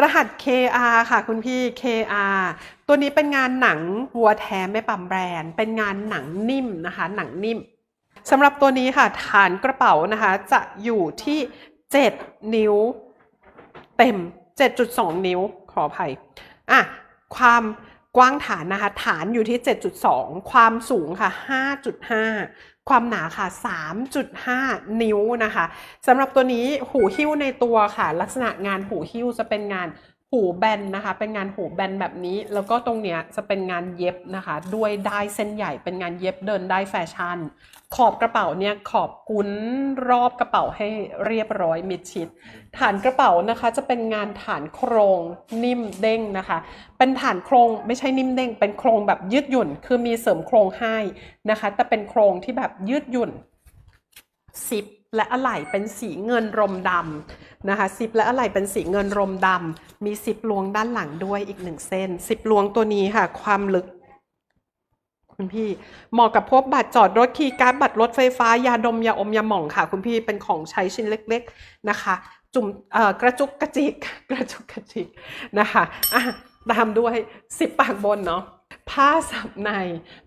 รหัส KR ค่ะคุณพี่ KR ตัวนี้เป็นงานหนังวัวแท้ไม่ปั๊มแบรนด์ เป็นงานหนังนิ่มนะคะ หนังนิ่มสำหรับตัวนี้ค่ะ ฐานกระเป๋านะคะ จะอยู่ที่ 7 นิ้วเต็ม 7.2 นิ้วขออภัยอะความ กว้างฐานนะคะ ฐานอยู่ที่ 7.2 ความสูงค่ะ 5.5 ความหนาค่ะ 3.5 นิ้วนะคะสำหรับตัวนี้หูหิ้วในตัวค่ะ ลักษณะงานหูหิ้วจะเป็นงาน หูแบนนะคะ เป็นงานหูแบนแบบนี้ แล้วก็ตรงเนี้ยจะเป็นงานเย็บนะคะ ด้วยได้เส้นใหญ่เป็นงานเย็บเดินได้แฟชั่น ขอบกระเป๋าเนี่ยขอบกุ้นรอบกระเป๋าให้เรียบร้อยมิดชิด ฐานกระเป๋านะคะจะเป็นงานฐานโครงนิ่มเด้งนะคะ เป็นฐานโครงไม่ใช่นิ่มเด้ง เป็นโครงแบบยืดหยุ่น คือมีเสริมโครงให้นะคะ แต่เป็นโครงที่แบบยืดหยุ่นซิปและอะไหล่เป็นสีเงินรมดำ นะคะซิปและอะไหล่เป็นสีเงินรมดำมีซิปลวงด้านหลังด้วยอีกหนึ่งเส้นซิปลวงตัวนี้ค่ะ ความลึก คุณพี่เหมาะกับพวกบัตรจอดรถคีย์การ์ดบัตรรถไฟฟ้ายาดมยาอมยาหม่องค่ะ คุณพี่เป็นของใช้ชิ้นเล็ก ๆนะคะ จุ่มกระจุกกระจิกกระจุกกระจิกนะคะะตามด้วยสิบปากบนเนาะผ้าสับใน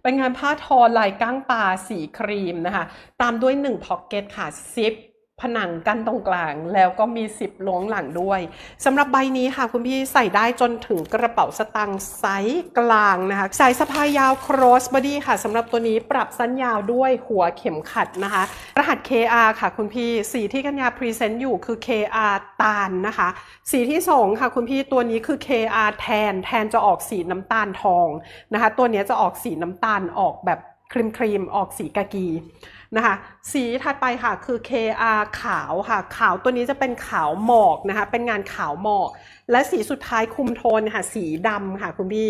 เป็นงานผ้าทอลายก้างปลาสีครีมนะคะ ตามด้วย1พ็อกเก็ตค่ะซิป ผนังกั้นตรงกลางแล้วก็มีซิปล้วงหลังด้วยสำหรับใบนี้ค่ะคุณพี่ใส่ได้จนถึงกระเป๋าสตางค์ไซส์กลางนะคะสายสะพายยาว cross body ค่ะสำหรับตัวนี้ปรับสั้นยาวด้วยหัวเข็มขัดนะคะ รหัส KR ค่ะคุณพี่สีที่กัญญาพรีเซนต์อยู่คือ KR ตาลนะคะ สีที่2ค่ะคุณพี่ตัวนี้คือ KR แทนแทนจะออกสีน้ำตาลทองนะคะ ตัวนี้จะออกสีน้ำตาลออกแบบ ครีมครีมออกสีกากีนะคะสีถัดไปค่ะคือ KR ขาวค่ะขาวตัวนี้จะเป็นขาวหมอกนะคะเป็นงานขาวหมอก และสีสุดท้ายคุมโทนค่ะสีดำค่ะคุณพี่